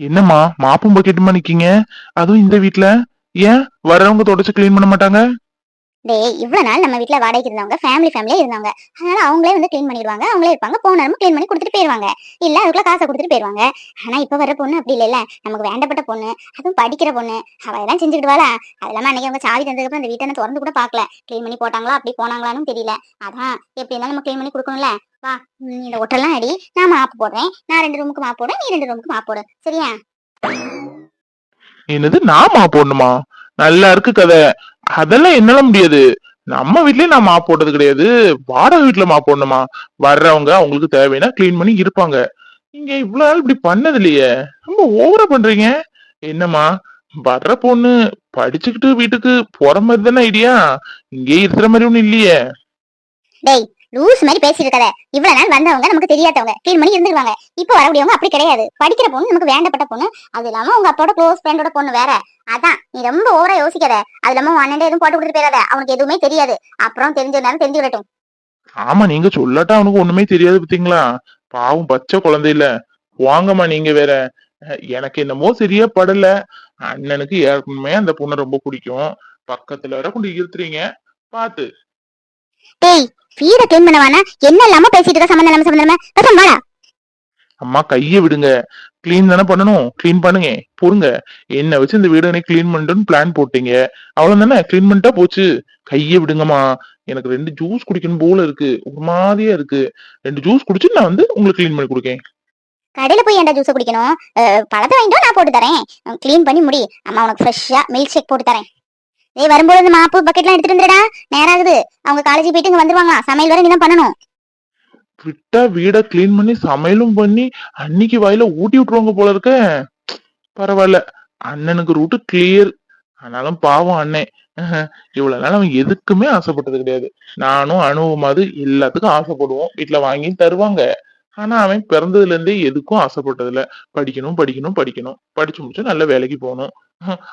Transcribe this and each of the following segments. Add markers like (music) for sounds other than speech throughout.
என்னம்மா மாப்பும் பக்கெட்டுமா நிக்கீங்க அதுவும் இந்த வீட்ல? ஏன்? வர்றவங்க தொடச்சு கிளீன் பண்ண மாட்டாங்க? டேய் இவ்வளவு நாள் நம்ம வீட்ல வாடகைக்கு இருந்தவங்க ஃபேமிலி ஃபேமிலியே இருந்தாங்க. அதனால அவங்களே வந்து க்ளீன் பண்ணிடுவாங்க. அவங்களே இருப்பாங்க. போன க்ளீன் பண்ணி கொடுத்துட்டு போயிருவாங்க. இல்ல அதுக்குள்ள காசை கொடுத்துட்டு போயிருவாங்க. ஆனா இப்ப வர பொண்ணு அப்படி இல்லைல்ல. நமக்கு வேண்டப்பட்ட பொண்ணு அதுவும் படிக்கிற பொண்ணு. அவ எல்லாம் செஞ்சுக்கிட்டு வாழ அது இல்லாம அன்னைக்கு அவங்க சாவி தந்ததுக்கு அந்த வீட்டை நான் திறந்து கூட பார்க்கல. க்ளீன் பண்ணி போட்டாங்களா? அப்படி போனாங்களான்னு தெரியல. அதான் எப்படி இருந்தாலும் நம்ம க்ளீன் பண்ணி கொடுக்கணும்ல. வா இந்த ஒட்டெல்லாம் அடி. நான் மாப்பு போடுறேன். நான் ரெண்டு ரூமுக்கு மாப்பு போடுறேன். நீ ரெண்டு ரூமுக்கு மாப்பு போடு. சரியா? என்னது நான் மாப்பு போடணுமா? நல்லா இருக்கு கதை. அதெல்லாம் என்னால முடியாது. நம்ம வீட்லயே நான் மாப் போட்டது கிடையாது. வாடகை வீட்டுல மாப் போடணுமா? வர்றவங்க அவங்களுக்கு தேவைன்னா க்ளீன் பண்ணி இருப்பாங்க. நீங்க இவ்வளவு நாள் இப்படி பண்ணது இல்லையே. ரொம்ப ஓவரா பண்றீங்க. என்னம்மா? வர்ற பொண்ணு படிச்சுக்கிட்டு வீட்டுக்கு போற மாதிரி தானே ஐடியா? இங்கே இருக்கிற மாதிரி ஒண்ணும் இல்லையே. டேய் லூஸ் மாதிரி பேசிட்டு இருக்காத இவ்வளவு நாள் வந்தவங்க நமக்கு தெரியாதவங்க. க்ளீன் பண்ணி இருந்துருவாங்க. இப்போ வரக்கூடியவங்க அப்படி கிடையாது. படிக்கிற பொண்ணு நமக்கு வேண்டப்பட்ட பொண்ணு. அது இல்லாம உங்க அப்பாவோட க்ளோஸ் ஃப்ரெண்டோட பொண்ணு வேற. அதான். நீ ரொம்ப ஓவரா யோசிக்காத. அது இல்லாம உன் எதுவும் போட்டு கொடுத்துட்டு போயிடாத. அவனுக்கு எதுவுமே தெரியாது. அப்புறம் தெரிஞ்சிருந்தாலும் தெரிஞ்சு விடட்டும். ஆமா நீங்க சொல்லாட்டா அவனுக்கு ஒண்ணுமே தெரியாது பாத்தீங்களா? பாவம் பச்சை குழந்தை இல்ல. வாங்கம்மா நீங்க வேற. எனக்கு என்னமோ சரியா படல. அண்ணனுக்கு ஏற்கனவே அந்த பொண்ணை ரொம்ப பிடிக்கும். பக்கத்துல வர கொண்டு இருத்துறீங்க பாத்து. டேய் வீட க்ளீன் பண்ண வேணா என்ன இல்லாம பேசிட்டு இருக்க? சம்மந்தம் இல்லாம சம்மந்தம் இல்லாம? பேசாம வாடா. அம்மா கைய விடுங்க. க்ளீன் தானே பண்ணணும்? க்ளீன் பண்ணுங்க. பொறுங்க. என்ன வச்சு இந்த வீடை க்ளீன் பண்ணிட்டுன்னு பிளான் போட்டீங்க. அவ்வளவு தானே? க்ளீன் பண்ணிட்டா போச்சு. கைய விடுங்கம்மா. எனக்கு ரெண்டு ஜூஸ் குடிக்கணும் போல இருக்கு. ஒரு மாதிரியா இருக்கு. ரெண்டு ஜூஸ் குடிச்சு நான் வந்து உங்களுக்கு க்ளீன் பண்ணி கொடுக்கேன். கடையில போய் ஏன்டா ஜூஸ் குடிக்கணும்? பழத்தை வாங்கிட்டு வா, நான் போட்டு தரேன். க்ளீன் பண்ணி முடி. அம்மா உனக்கு ஃப்ரெஷ்ஷா மில்க் ஷேக் போட்டு தரேன். ஏய் வரும்போது இந்த மாப்பு பக்கெட்லாம் எடுத்துட்டு வந்துடா நேரம் ஆகுது அவங்க காலேஜ் போயிட்டு இங்க வந்துருவாங்களா சமையல் வரை நீதான் பண்ணணும். விட்டா வீட க்ளீன் பண்ணி சமையலும் பண்ணி அன்னைக்கு வாயில ஊட்டி விட்டுருவாங்க போல இருக்க. பரவாயில்ல. அண்ணனுக்கு ரூட்டு கிளியர் ஆனாலும் பாவம் அண்ணன் இவ்வளவு நாள் அவன் எதுக்குமே ஆசைப்பட்டது கிடையாது. நானும் அனுபவமாவது எல்லாத்துக்கும் ஆசைப்படுவோம். வீட்டுல வாங்கி தருவாங்க. ஆனா அவன் பிறந்ததுல இருந்தே எதுக்கும் ஆசைப்பட்டது இல்ல படிக்கணும் படிக்கணும் படிக்கணும். படிச்சு முடிச்சு நல்ல வேலைக்கு போகணும்.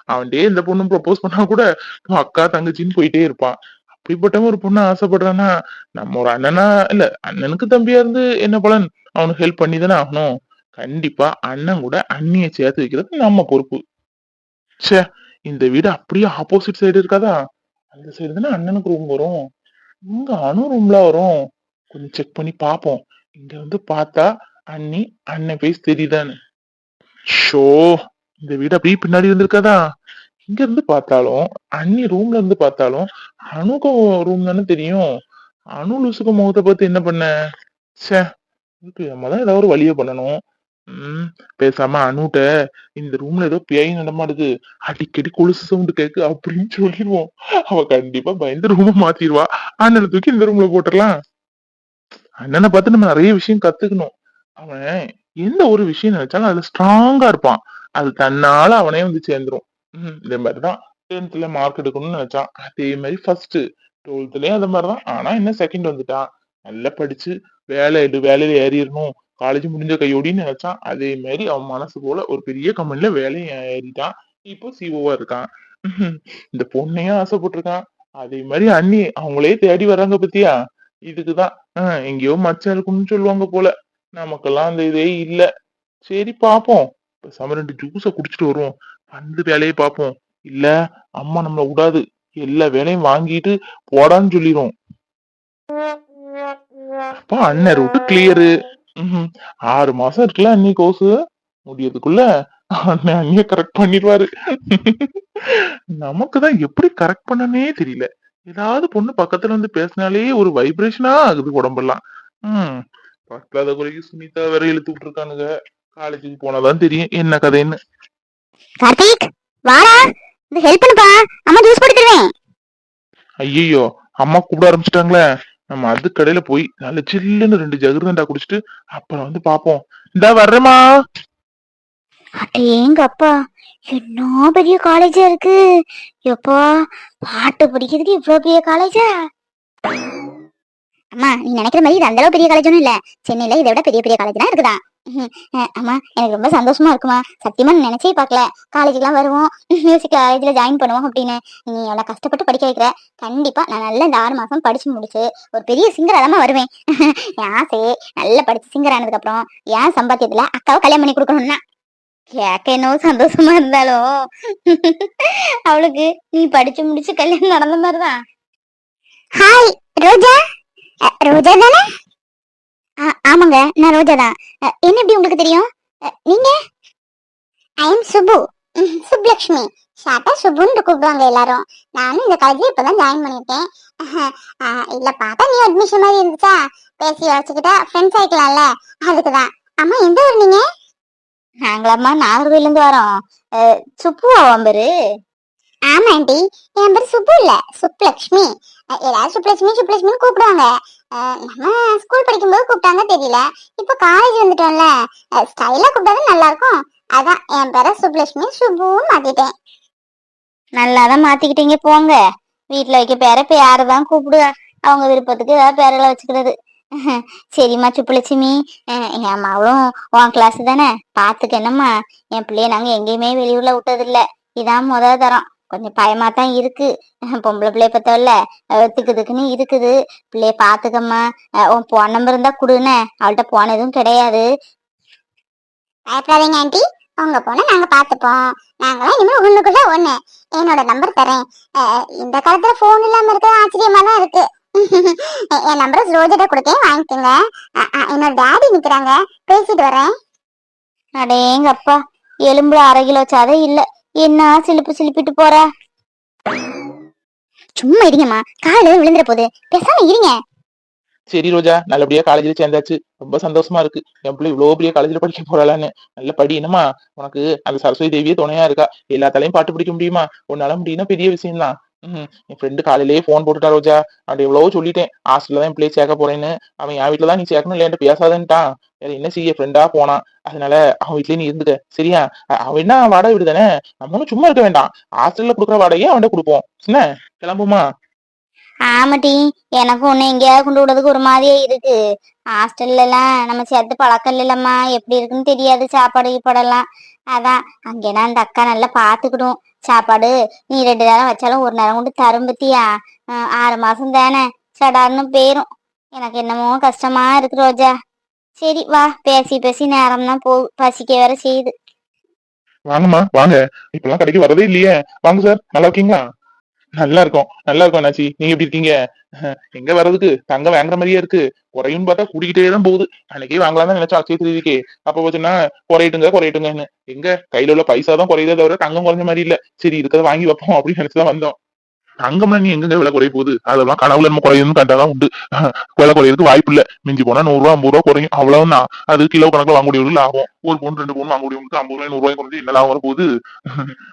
அவன்டே இந்த பொண்ணு ப்ரப்போஸ் பண்ணா கூட உன் அக்கா தங்கச்சின்னு போயிட்டே இருப்பான். அப்படிப்பட்டவன் ஒரு பொண்ணு ஆசைப்படுறான்னா நம்ம ஒரு அண்ணனா இல்ல அண்ணனுக்கு தம்பியா இருந்து என்ன பலன்? அவனுக்கு ஹெல்ப் பண்ணி தானே ஆகணும். கண்டிப்பா அண்ணன் கூட அண்ணிய சேர்த்து வைக்கிறது நம்ம பொறுப்பு. ச்சே இந்த வீடு அப்படியே ஆப்போசிட் சைடு இருக்காதா? அந்த சைடு தானே அண்ணனுக்கு ரூம் வரும். இங்க அணு ரூம்ல வரும். கொஞ்சம் செக் பண்ணி பாப்போம் இங்க வந்து பார்த்தா அண்ணி அண்ணன் பேஸ் தெரியுதான்னு. ஷோ இந்த வீடு அப்படியே பின்னாடி இருந்திருக்காதா இங்க இருந்து பார்த்தாலும் அண்ணி ரூம்ல இருந்து பார்த்தாலும் அணுக ரூம் தானே தெரியும். அணு லூசுக்கு முகத்தை பார்த்து என்ன பண்ண? ச்சே நம்ம தான் ஏதாவது ஒரு வழியை பண்ணணும். உம் பேசாம அணுட்ட இந்த ரூம்ல ஏதோ பேய் நடமாடுது. அடிக்கடி கொலுசு சவுண்டு கேக்கு அப்படின்னு சொல்லிடுவோம். அவ கண்டிப்பா பயந்து ரூம மாத்திடுவா. அண்ணனை தூக்கி இந்த ரூம்ல போட்டுடலாம். அண்ணனை பார்த்து நம்ம நிறைய விஷயம் கத்துக்கணும். அவன் எந்த ஒரு விஷயம் நினைச்சாலும் அதுல ஸ்ட்ராங்கா இருப்பான். அது தன்னால அவனே வந்து சேர்ந்துரும். ம், இதே மாதிரிதான் டென்த்ல மார்க் எடுக்கணும்னு நினைச்சான். அதே மாதிரி ஃபர்ஸ்ட் டுவெல்த்லயும் அந்த மாதிரிதான். ஆனா என்ன செகண்ட் வந்துட்டான். நல்லா படிச்சு வேலை எடு வேலையில ஏறிடணும் காலேஜ் முடிஞ்ச கையோடின்னு நினைச்சான். அதே மாதிரி அவன் மனசு போல ஒரு பெரிய கம்பெனில வேலையும் ஏறிட்டான். இப்போ சிஓவா இருக்கான். இந்த பொண்ணையும் ஆசைப்பட்டிருக்கான். அதே மாதிரி அண்ணி அவங்களே தேடி வர்றாங்க பத்தியா? இதுக்குதான். எங்கேயோ மச்சம் இருக்கும்னு சொல்லுவாங்க போல. நமக்கெல்லாம் அந்த இதே இல்ல. சரி பாப்போம். பேசாம ரெண்டு ஜூஸ குடிச்சிட்டு வருவோம். வந்து வேலையை பார்ப்போம். இல்ல அம்மா நம்மள விடாது. எல்லா வேலையும் வாங்கிட்டு போடான்னு சொல்லிரும். அப்ப அண்ணன் ரூட்டு கிளியரு ஆறு மாசம் இருக்குல்ல அண்ணி கோசு முடியறதுக்குள்ள அண்ணன் அண்ணிய கரெக்ட் பண்ணிடுவாரு. நமக்குதான் எப்படி கரெக்ட் பண்ணனே தெரியல. ஏதாவது பொண்ணு பக்கத்துல வந்து பேசினாலே ஒரு வைப்ரேஷனா ஆகுது உடம்பெல்லாம். உம் பக்கத்துல குறைக்கு சுனிதா வேற இழுத்து விட்டுருக்கானுங்க. காலேஜுக்கு போனாதான் தெரியும் என்ன கதைன்னு. கார்த்திக் வாடா. இந்த ஹெல்ப் பண்ணுப்பா. அம்மா ஜூஸ் போட்டு தருவேன். ஐயோ அம்மா கூப்பிட ஆரம்பிச்சிட்டாங்களே. நம்ம அது கடையில போய் நல்ல சில்லுன்னு ரெண்டு ஜகிர்தண்டா குடிச்சிட்டு அப்புறம் வந்து பாப்போம். இந்தா வர்றேம்மா. அடேங்க அப்பா. என்ன பெரிய காலேஜா இருக்கு. எப்பா பாட்டு படிக்கிறதுக்கு இவ்வளவு பெரிய காலேஜா அம்மா நீ நினைக்கிற மாதிரி இது அந்த அளவு பெரிய காலேஜ் ஒன்றும் இல்ல. சென்னையில இதை விட பெரிய பெரிய காலேஜ் தான் இருக்குதா? ம்ஹும். அஹ் அம்மா எனக்கு ரொம்ப சந்தோஷமா இருக்குமா? சத்தியமா நினைச்சே பார்க்கல. காலேஜுக்குலாம் வருவோம். மியூசிக் காலேஜ்ல ஜாயின் பண்ணுவோம் அப்படின்னு. நீ எவ்வளோ கஷ்டப்பட்டு படிக்க வைக்கிற? கண்டிப்பா நான் நல்ல இந்த ஆறு மாசம் படிச்சு முடிச்சு ஒரு பெரிய சிங்கர் அதாம வருவேன். (laughs) என் ஆசையே நல்லா படிச்சு சிங்கர் ஆனதுக்கு அப்புறம் என் சம்பாத்தியத்துல அக்காவை கல்யாணம் பண்ணி கொடுக்கணும்னா கேட்க என்னவோ சந்தோஷமா இருந்தாலும் (laughs) அவளுக்கு நீ படிச்சு முடிச்சு கல்யாணம் நடந்த மாதிரிதான். ஹாய் ரோஜா. ரோஜா தானே? ஆமாங்க நான் ரோஜா தான். என்ன எப்படி உங்களுக்கு தெரியும்? நீங்க? ஐ எம் சுபு சுப்லக்ஷ்மி ஷார்ட்டா சுபுன்னு கூப்பிடுவாங்க எல்லாரும். நானும் இந்த காலேஜ்ல இப்பதான் ஜாயின் பண்ணிருக்கேன் இல்ல பார்த்தா நீ அட்மிஷன் மாதிரி இருந்துச்சா? பேசி வச்சுக்கிட்டா ஃப்ரெண்ட்ஸ் ஆயிக்கலாம்ல. அதுக்குதான். அம்மா எந்த ஊர் நீங்க? நாங்களம்மா நாகர்கோயில இருந்து வரோம் சுப்புவா வம்பரு ஆமா ஆண்டி. என் பேர் சுப்பு இல்ல. சுப்லக்ஷ்மி எல்லாரும் சுப்லட்சுமி சுப்லட்சுமின்னு கூப்பிடுவாங்க. நம்ம ஸ்கூல் படிக்கும்போது கூப்பிட்டாங்க தெரியல. இப்போ காலேஜ் வந்துட்டோம்ல. ஸ்டைலா கூப்பிட்டாதான் நல்லா இருக்கும் அதான் என் பேர சுப்லட்சுமி சுபுவும் மாத்திட்டேன். நல்லாதான் மாத்திக்கிட்டீங்க போங்க. வீட்டுல வைக்க பேர பேரை தான் கூப்பிடுவா? அவங்க விருப்பத்துக்கு ஏதாவது பேரெல்லாம் வச்சுக்கிறது. சரிம்மா சுப்புலட்சுமி. என் அம்மாவும் உன் கிளாஸ் தானே? பாத்துக்க என்னம்மா என் பிள்ளைய நாங்கள் எங்கேயுமே வெளியூர்ல விட்டதில்ல. இதான் முத தரம். கொஞ்சம் பயமா தான் இருக்கு. பொம்பளை பிள்ளைய பத்தவல்ல திக்கு திக்குன்னு இருக்குது. பிள்ளைய பாத்துக்கம்மா உன் போன் நம்பர் இருந்தா கொடுன்னு. அவள்கிட்ட போன எதுவும் கிடையாது. பயப்படாதீங்க ஆண்டி உங்க போன நாங்க பாத்துப்போம் நாங்களாம் இனிமே ஒண்ணுக்குள்ள ஒண்ணு. என்னோட நம்பர் தரேன். இந்த காலத்துல போன் இல்லாம இருக்கிறது ஆச்சரியமா தான் இருக்கு. (laughs) என் நம்பர் ரோஜிட்ட கொடுத்தேன் வாங்கிக்கோங்க. என்னோட டேடி நிக்கிறாங்க. பேசிட்டு வரேன். அடேங்கப்பா. எலும்புல அரை கிலோ சாதம் இல்ல. என்ன சிலுப்பு சிலுப்பிட்டு போற? சும்மா இருங்கம்மா. காலு விழுந்துற போது. பேசாம இருங்க. சரி ரோஜா. நல்லபடியா காலேஜ்ல சேர்ந்தாச்சு. ரொம்ப சந்தோஷமா இருக்கு. என் பிள்ளை இவ்வளவு பெரிய காலேஜ்ல படிக்க போறாளான்னு. நல்ல படி. என்னமா உனக்கு அந்த சரஸ்வதி தேவியே துணையா இருக்கா? எல்லாத்தாலையும் பாட்டு பிடிக்க முடியுமா? உன்னால முடியும்னா பெரிய விஷயம் தான் ம் என் ஃப்ரெண்டு காலையிலேயே ஃபோன் போட்டுட்டா ரோஜா. அப்படி எவ்வளவோ சொல்லிட்டேன். ஹாஸ்டல்ல தான் என் பிள்ளைய சேர்க்க போறேன்னு. அவன் என் வீட்டில் தான் நீ சேர்க்கணும் இல்லையாண்ட பேசாதன்ட்டான். வேற என்ன செய்ய ஃப்ரெண்டா போனான் அதனால அவன் வீட்லயே நீ இருந்துக்க. சரியா? அவன் என்ன வாடகை விடுதானே நம்ம சும்மா இருக்க வேண்டாம். ஹாஸ்டல்ல கொடுக்குற வாடகையே அவன்கிட்ட கொடுப்போம். என்ன? கிளம்புமா? ஆமாட்டி எனக்கும் ஒண்ணு எங்கேயாவது கொண்டு விடுறதுக்கு ஒரு மாதிரியே இருக்கு. ஹாஸ்டல்ல எல்லாம் நம்ம சேர்த்து பழக்கம் இல்லம்மா எப்படி இருக்குன்னு தெரியாது. சாப்பாடு கீப்பாடெல்லாம் அதான் அங்கேனா அந்த அக்கா நல்லா பாத்துக்கிடும் சாப்பாடு நீ ரெண்டு நேரம் வச்சாலும் ஒரு நேரம் கொண்டு தரும் பத்தியா? ஆறு மாசம் தானே. சடார்னு போயிரும். எனக்கு என்னமோ கஷ்டமா இருக்கு ரோஜா. சரி வா. பேசி பேசி நேரம் தான் போ பசிக்க வேற செய்யுது. வாங்கம்மா வாங்க. இப்பெல்லாம் கடைக்கு வரதே இல்லையே. வாங்க சார் நல்லா இருக்கீங்களா? நல்லா இருக்கும் நல்லா இருக்கும் அண்ணாச்சி. நீங்க எப்படி இருக்கீங்க? எங்க வர்றதுக்கு? தங்கம் வாங்குற மாதிரியே இருக்கு. குறையும் பார்த்தா கூட்டிகிட்டே தான் போகுது. அன்னைக்கே வாங்கலாம் தான் நினைச்சா அக்ஷய திருதிக்கே. அப்ப பார்த்தீங்கன்னா குறையட்டுங்க குறையட்டுங்கன்னு. எங்க? கையில உள்ள பைசா தான் குறையுதே தவிர தங்கம் குறைஞ்ச மாதிரி இல்ல. சரி இருக்கிறத வாங்கி வைப்போம் அப்படின்னு நினைச்சுதான் வந்தோம். தங்கம்னா நீ எங்கெங்க விலை குறைய போகுது? அதெல்லாம் கனவுல நம்ம குறையுதுன்னு கண்டாதான் உண்டு. விலை குறையிறதுக்கு வாய்ப்பு இல்ல. மிஞ்சி போனா நூறு ரூபா ஐம்பது ரூபா குறையும். அவ்வளவுதான். அது கிலோ கணக்குல வாங்க லாபம். ஒரு பொண்ணு ரெண்டு பொண்ணு வாங்கக்கூடியவங்களுக்கு ஐம்பது ரூபாய் நூறு ரூபாய் குறைஞ்சு என்ன லாபம் போகுது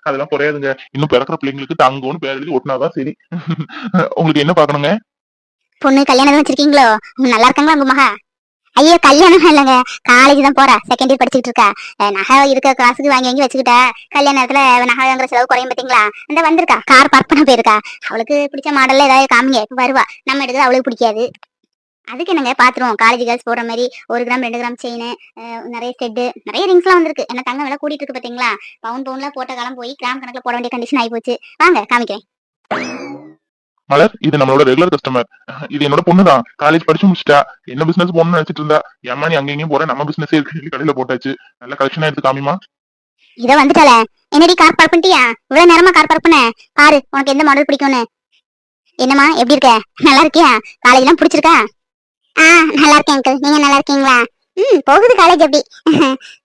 அதெல்லாம் குறையாதுங்க. இன்னும் பிறக்கிற பிள்ளைங்களுக்கு தங்கம்னு பேர் எழுதி ஒட்டினாதான் சரி. உங்களுக்கு என்ன பார்க்கணுங்க? பொண்ணு கல்யாணம் வச்சிருக்கீங்களோ? நல்லா இருக்காங்களா உங்க மகா? ஐயோ கல்யாணம் இல்லைங்க. காலேஜ் தான் போறா. செகண்ட் இயர் படிச்சுட்டு இருக்கா. நகை இருக்க காசுக்கு வாங்கி வாங்கி வச்சுக்கிட்டா. கல்யாண நேரத்துல நகை வாங்குற செலவு குறையும் பாத்தீங்களா? இந்த வந்திருக்கா. கார் பார்க் பண்ண போயிருக்கா. அவளுக்கு பிடிச்ச மாடல்ல ஏதாவது காமிங்க. இப்ப வருவா. நம்ம எடுக்கிறது அவளுக்கு பிடிக்காது. அதுக்கு என்னங்க பாத்துருவோம். காலேஜ் கேர்ள்ஸ் போடுற மாதிரி ஒரு கிராம் ரெண்டு கிராம் செயின் நிறைய செட்டு நிறைய ரிங்ஸ்லாம் வந்திருக்கு. என்ன தங்க விலை கூட்டிட்டு இருக்கு பாத்தீங்களா? பவுன் பவுன்ல போட்ட காலம் போய் கிராம் கணக்குல போட வேண்டிய கண்டிஷன் ஆகி போச்சு. வாங்க காமிக்கிறேன். மலர் இது நம்மளோட ரெகுலர் கஸ்டமர் இது என்னோட பொண்ணு தான் காலேஜ் படிச்சு முடிச்சிட்டா. என்ன பிசினஸ் போகணும்னு நினைச்சிட்டு இருந்தா ஏமா நீ அங்க போற? நம்ம பிசினஸ் இருக்கு. கடையில போட்டாச்சு. நல்ல கலெக்ஷனா எடுத்து காமிமா இத வந்துட்டால. என்னடி கார் பார்க் பண்ணிட்டியா? இவ்வளவு நேரமா கார் பார்க் பண்ண? பாரு உனக்கு எந்த மாடல் பிடிக்கும்னு. என்னம்மா எப்படி இருக்க? நல்லா இருக்கியா? காலேஜ் எல்லாம் பிடிச்சிருக்கா? ஆ நல்லா இருக்கேன் அங்கிள் நீங்க நல்லா இருக்கீங்களா? ம் போகுது காலேஜ் எப்படி? (laughs)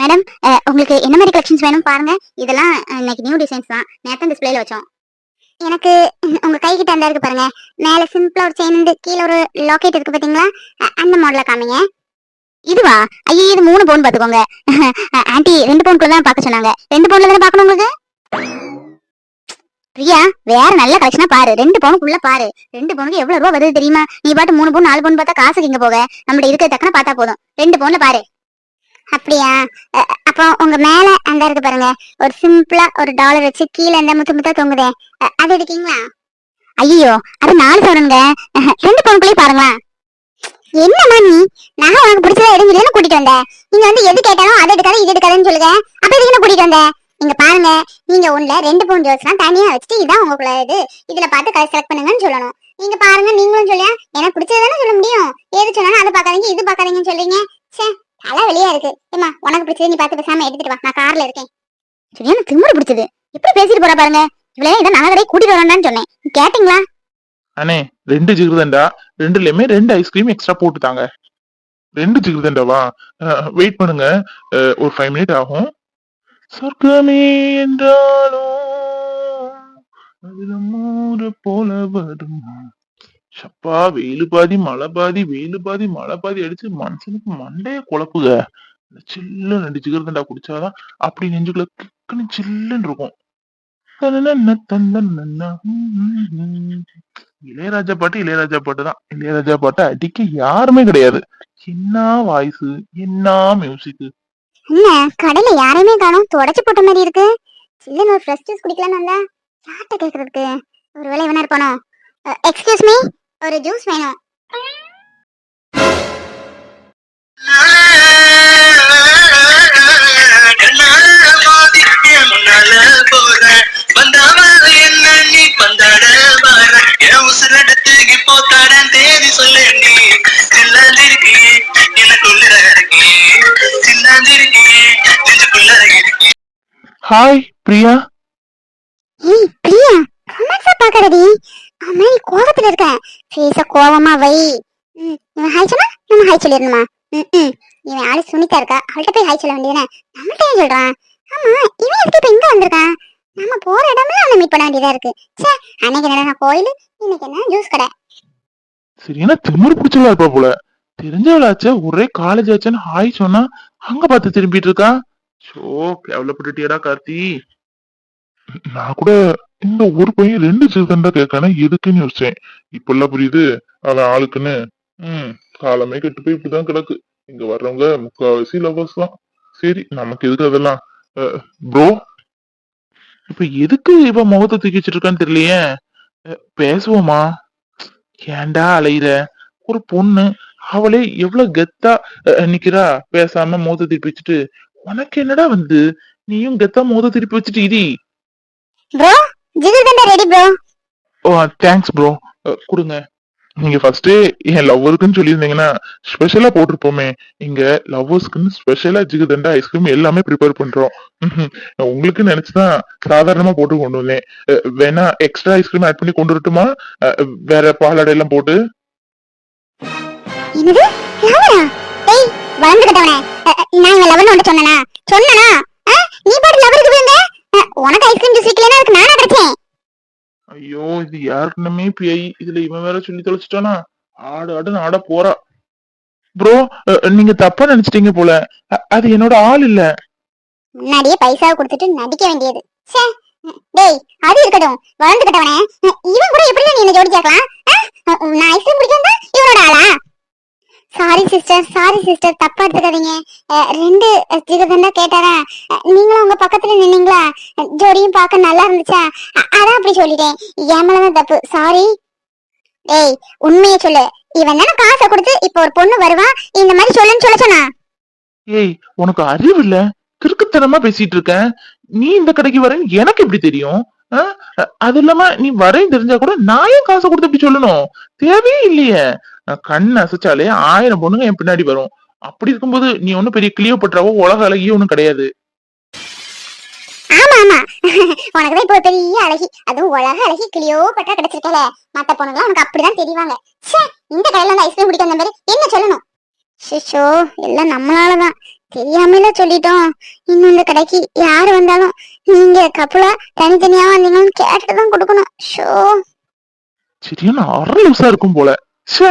மேடம் உங்களுக்கு என்ன மாதிரி கலெக்ஷன்ஸ் வேணும் பாருங்க. இதெல்லாம் இன்னைக்கு நியூ டிசைன்ஸ் தான். நேத்தம் டிஸ்பிளேல வச்சோம். எனக்கு உங்க கை கிட்ட அந்த இருக்கு பாருங்க. மேல சிம்பிளா ஒரு செயின் கீழே ஒரு லாக்கெட் இருக்கு பாத்தீங்களா? அந்த மாடல காமிங்க. இதுவா? ஐயோ இது மூணு பவுன் பாத்துக்கோங்க. அஹ் ஆண்டி ரெண்டு பவுனுக்குள்ள தான் பார்க்க சொன்னாங்க. ரெண்டு பவுன்ல தானே பார்க்கணும் உங்களுக்கு? பிரியா வேற நல்ல கலெக்ஷனா பாரு. ரெண்டு பவுனுக்குள்ள பாரு. ரெண்டு பவுனுக்கு எவ்வளவு ரூபா வருது தெரியுமா? நீ பாட்டு மூணு பவுன் நாலு பவுன் பார்த்தா காசுக்கு இங்க போக. நம்மள இருக்க தக்கன பார்த்தா போதும். ரெண்டு பவுன்ல பாரு. அப்படியா? அப்போ உங்க மேல அந்த இருக்கு பாருங்க. ஒரு சிம்பிளா ஒரு டாலர் வச்சு கீழே அந்த முத்து முத்தா தொங்குதே. அது எடுக்கீங்களா ஐயோ அது நாலு சவரனுங்க ரெண்டு பவுனுக்குள்ளே பாருங்களேன். என்னம்மா நீ? நான் உனக்கு பிடிச்சதா எடுங்கிறேன்னு கூட்டிட்டு வந்தேன் நீங்க வந்து எது கேட்டாலும் அதை எடுக்காத இது எடுக்காதுன்னு சொல்லுங்க. அப்ப எதுக்கு கூட்டிட்டு வந்தேன் நீங்க பாருங்க நீங்க ஒண்ணுல ரெண்டு பவுன் ஜுவல்ஸ்லாம் தனியா வச்சுட்டு இதான் உங்களுக்குள்ள இது. இதுல பார்த்து கலர் செலக்ட் பண்ணுங்கன்னு சொல்லணும். நீங்க பாருங்க நீங்களும் சொல்லியா எனக்கு பிடிச்சதானே சொல்ல முடியும். எது சொன்னாலும் அதை பாக்காதீங்க இது பாக்காதீங்கன்னு சொல்றீங்க. சே தலை வெளியா இருக்கு. ஏமா உனக்கு பிடிச்சது நீ பார்த்து பேசாம எடுத்துட்டு வா. நான் கார்ல இருக்கேன். சரியான திமிரு பிடிச்சது. எப்படி பேசிட்டு போறா பாருங்க. இவ்வளவு இதை நகை கடையை கூட்டிட்டு வரேன்டான்னு சொன்னேன். நீ கேட்டீங்களா? அண்ணே ரெண்டு ஜிகிருதண்டா ரெண்டுலயுமே ரெண்டு ஐஸ்கிரீம் எக்ஸ்ட்ரா போட்டுட்டாங்க ரெண்டு ஜிகிருதண்டாவா? வெயிட் பண்ணுங்க. ஒரு ஃபைவ் மினிட் ஆகும். சொர்க்கமே என்றாலும் அதுல மூறு போல வருமா? சப்பா வெயிலு பாதி மழை பாதி வெயிலு பாதி மழை பாதி அடிச்சு மனுஷனுக்கு மண்டைய குழப்புக. இந்த சில்லுன்னு ரெண்டு குடிச்சாதான் அப்படி நெஞ்சுக்குள்ள கிக்குன்னு சில்லுன்னு இருக்கும். தனனன்ன தந்தனன்னா, இளையராஜா பாட்டு இளையராஜா பாட்டு தான். இளையராஜா பாட்டு அடிக்க யாருமே கிடையாது. என்ன வாய்ஸ் என்ன மியூசிக் என்ன கடையில யாரையுமே காணோம். தொடச்சு போட்ட மாதிரி இருக்கு. சில்லுன்னு ஒரு ஃப்ரெஷ் ஜூஸ் குடிக்கலாம்னு வந்தா யார்கிட்ட கேக்குறதுக்கு? ஒரு இவனா இருப்பானோ? எக்ஸ்கியூஸ் மீ ஒரு ஜூஸ் வேணும். ஹாய் பிரியா ஏய் பிரியா ரொமான்ஸா பாக்காதடி அம்மா நீ கோவத்துல இருக்க. ஃபேஸ கோவமா வை. ம் இவன் ஹாய் சொன்னா நம்ம ஹாய் சொல்லிடணுமா? ம் ம். இவன் ஆளு சுனிதா இருக்கா. அவள்கிட்ட போய் ஹாய் சொல்ல வேண்டியதானே நம்மள்ட்ட ஏன் சொல்றான்? ஆமா இவன் எதுக்கு இப்ப இங்க வந்திருக்கான்? நம்ம போற இடமே அவனை மீட் பண்ண வேண்டியதா இருக்கு. ச்சே அன்னைக்கு என்ன கோயில்? இன்னைக்கு என்ன ஜூஸ் கடை? சரியான திமிரு பிடிச்சவளா இருப்பா போல. தெரிஞ்சவளாச்சே ஒரே காலேஜ் ஆச்சுன்னு ஹாய் சொன்னா அங்க பார்த்து திரும்பிட்டு இருக்கா? ஷோ கேவலப்பட்டுட்டியடா கார்த்தி. நான் கூட இந்த ஒரு பையன் ரெண்டு சிறுதண்டா கேட்கானே எதுக்குன்னு யோசிச்சேன். இப்பெல்லாம் புரியுது. அவன் ஆளுக்குன்னு. ம் காலமே கெட்டு போய் இப்படிதான் கிடக்கு. இங்க வர்றவங்க முக்காவாசி லவர்ஸ் தான். சரி நமக்கு எதுக்கு அதெல்லாம்? ப்ரோ இப்ப எதுக்கு இவ முகத்தை தூக்கிச்சிட்டு இருக்கான்னு தெரியலையே? பேசுவோமா? ஏன்டா அலையிற? ஒரு பொண்ணு அவளே எவ்வளவு கெத்தா அஹ், நிக்கிறா? பேசாம மோத திருப்பி வச்சுட்டு உனக்கு என்னடா வந்து? நீயும் கெத்தா மோத திருப்பி வச்சுட்டு இடி ஜிகிர் தண்டா ready bro oh thanks bro கொடுங்க. நீங்க ஃபர்ஸ்ட் என் லவ்வருக்குன்னு சொல்லியிருந்தீங்கன்னா ஸ்பெஷலா போட்டிருப்போமே. இங்க லவ்வர்ஸ்க்குன்னு ஸ்பெஷலா ஜிகதண்டா ஐஸ்கிரீம் எல்லாமே ப்ரிப்பேர் பண்றோம். உங்களுக்கு நினைச்சுதான் சாதாரணமா போட்டு கொண்டு வந்தேன். வேணா எக்ஸ்ட்ரா ஐஸ்கிரீம் ஆட் பண்ணி கொண்டு வரட்டுமா? வேற பாலாடை எல்லாம் போட்டு. என்னது? ஏய் நான் இவன் லவர்னு ஒன்று சொன்னனா? சொன்னனா? நீ பாட்டு லவருக்கு உனக்கு ஐஸ்கிரீம் ஜூஸ் வைக்கலன்னா அதுக்கு நானா கிடைச்சேன் ஐயோ இது யாருக்குன்னமே பேய் இதுல இவன் வேற சொல்லி தொலைச்சிட்டானா? ஆடு ஆடுன்னு ஆட போறா. ப்ரோ நீங்க தப்பா நினைச்சிட்டீங்க போல. அது என்னோட ஆள் இல்ல. முன்னாடியே பைசாவை கொடுத்துட்டு நடிக்க வேண்டியது. ச்சே டேய் அது இருக்கட்டும். வளர்ந்து கட்டவனே அஹ், இவன் கூட எப்படி நீ என்ன ஜோடி கேட்கலாம் நான் ஐஸ்கிரீம் குடிக்க வந்தா இவனோட ஆளா? சாரி சிஸ்டர் சாரி சிஸ்டர் தப்பா எடுத்துக்காதீங்க. ரெண்டு ஜிகதண்டா கேட்டாரா? நீங்களும் உங்க பக்கத்துல நின்னீங்களா? ஜோடியும் பார்க்க நல்லா இருந்துச்சா? அதான் அப்படி சொல்லிட்டேன். என் மேலதான் தப்பு. சாரி டேய் உண்மையை சொல்லு. இவன் தானே காசை கொடுத்து இப்ப ஒரு பொண்ணு வருவா? இந்த மாதிரி சொல்லுன்னு சொல்ல சொன்னா. ஏய் உனக்கு அறிவு இல்ல? கிறுக்குத்தனமா பேசிட்டு இருக்க? நீ இந்த கடைக்கு வரேன்னு எனக்கு எப்படி தெரியும்? அது இல்லாம நீ வரேன்னு தெரிஞ்சா கூட நான் ஏன் காசை கொடுத்து இப்படி சொல்லணும்? தேவையே இல்லையே. கண் அசைச்சாலே ஆயிரம் பொண்ணுங்க என் பின்னாடி வரும். அப்படி இருக்கும்போது நீ ஒன்னும் பெரிய கிளியோ பற்றாவோ உலக அழகியோ ஒன்னும் கிடையாது. ஆமா ஆமா. உனக்குதான் இப்போ ஒரு பெரிய அழகி. அதுவும் உலக அழகி கிளியோ பட்டா கிடைச்சிருக்கல மத்த பொண்ணுங்களாம் உனக்கு அப்படிதான் தெரிவாங்க. ச்சே இந்த கடையில இருந்து ஐஸ்கிரீம் குடிக்க வந்த என்ன சொல்லணும்? ஷிஷோ எல்லாம் நம்மளாலதான். தெரியாமல சொல்லிட்டோம். இன்னும் இந்த கடைக்கு யாரு வந்தாலும் நீங்க கப்பலா தனித்தனியா வந்தீங்கன்னு கேட்டுட்டு தான் கொடுக்கணும். ஷோ சரியான அரை லூசா இருக்கும் போல. ச்சே.